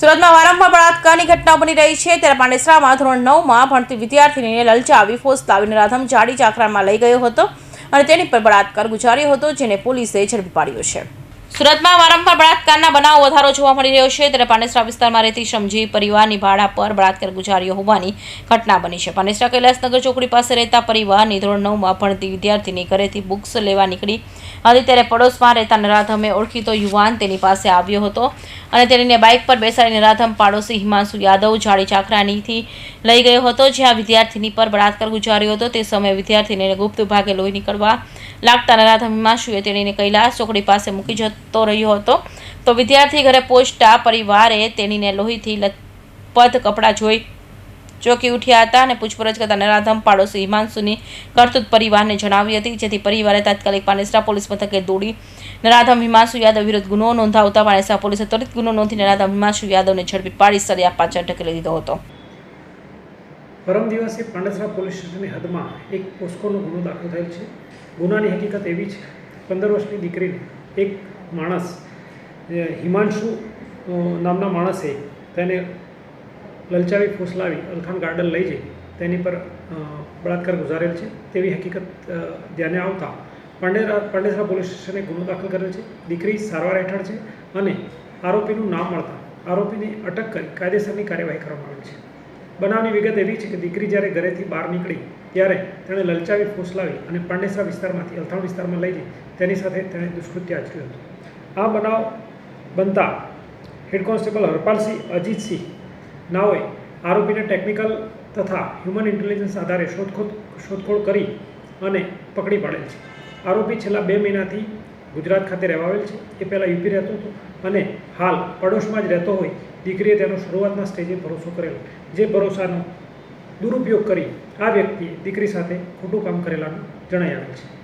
સુરતમાં વારંવાર બળાત્કારની ઘટના બની રહી છે. ત્યારે પાંડેસરામાં ધોરણ નવમાં ભણતી વિદ્યાર્થીનીને લલચાવી ફોસલાવીને રાધમ જાડી ચાકરામાં લઈ ગયો હતો અને તેની પર બળાત્કાર ગુજાર્યો હતો, જેને પોલીસે ઝડપી પાડ્યો છે. સુરતમાં વારંવાર બળાત્કારના બનાવો વધારો જોવા મળી રહ્યો છે. ત્યારે પાનેસરા વિસ્તારમાં રહેતી શ્રમજી પરિવારની ભાડા પર બળાત્કાર ગુજાર્યો હોવાની ઘટના બની છે. પાનેસરા કૈલાસનગર ચોકડી પાસે રહેતા પરિવારની ધોરણ નવમાં ભણતી વિદ્યાર્થીની ઘરેથી બુક્સ લેવા નીકળી હતી. ત્યારે પડોશમાં રહેતા નરાધમે ઓળખીતો યુવાન તેની પાસે આવ્યો હતો અને તેણીને બાઇક પર બેસાડી નરાધમ પાડોશી હિમાંશુ યાદવ જાડી ચાકરાનીથી લઈ ગયો હતો. જ્યાં વિદ્યાર્થીની પર બળાત્કાર ગુજાર્યો હતો. તે સમયે વિદ્યાર્થીને ગુપ્ત ભાગે લોહી નીકળવા લાગતા નરાધમ હિમાંશુએ તેણીને કૈલાસ ચોકડી પાસે મૂકી જતો રહ્યો હતો. તો વિદ્યાર્થી ઘરે પહોંચતા પરિવારે તેણીને લોહીથી લથપથ કપડાં જોઈ ચોકી ઉઠ્યા હતા અને પૂછપરછ કરતા નરાધમ પાડોશી હિમાંશુની કરતૂત પરિવારને જણાવી હતી, જેથી પરિવારે તાત્કાલિક પાનેસરા પોલીસ મથકે દોડી. નરાધમ હિમાંશુ યાદવ વિરુદ્ધ ગુનો નોંધાવતા પાનેસરા પોલીસે ત્વરિત ગુનો નોંધી નરાધમ હિમાંશુ યાદવને ઝડપી પાડી સળિયા પાછળ ઢકેલી દીધો હતો. પરમ દિવસે પાંડેસરા પોલીસ સ્ટેશનની હદમાં એક પોસ્કોનો ગુનો દાખલ થયેલ છે. ગુનાની હકીકત એવી છે, પંદર વર્ષની દીકરીને એક માણસ હિમાંશુ નામના માણસે તેને લલચાવી ફોસલાવી અલખાન ગાર્ડન લઈ જઈ, તેની પર બળાત્કાર ગુજારેલ છે. તેવી હકીકત ધ્યાને આવતા પાંડેરા, પાંડેસરા પોલીસ સ્ટેશને ગુનો દાખલ કરેલ છે. દીકરી સારવાર હેઠળ છે અને આરોપીનું નામ મળતા આરોપીને અટક કરી કાયદેસરની કાર્યવાહી કરવામાં આવી છે. બનાવની વિગત એવી છે કે દીકરી જ્યારે ઘરેથી બહાર નીકળી, ત્યારે તેણે લલચાવી, ફોસલાવી અને પાંડેસરા વિસ્તારમાંથી, અલથાણ વિસ્તારમાં લઈ જઈ. તેની સાથે તેણે દુષ્કૃત્ય આચર્યું હતું. આ બનાવ બનતા હેડ કોન્સ્ટેબલ હરપાલસિંહ, અજીતસિંહ નાઓએ આરોપીને ટેકનિકલ તથા હ્યુમન ઇન્ટેલિજન્સ આધારે શોધખોળ શોધખોળ કરી અને પકડી પાડેલ છે. આરોપી છેલ્લા બે મહિનાથી ગુજરાત ખાતે રહેવાવેલ છે. એ પહેલાં યુપી રહેતો હતો અને હાલ પડોશમાં જ રહેતો હોય, દીકરીએ તેનો શરૂઆતના સ્ટેજે ભરોસો કરેલો. જે ભરોસાનો દુરુપયોગ કરી આ વ્યક્તિએ દીકરી સાથે ખોટું કામ કરેલાનું જણાઈ આવેલ છે.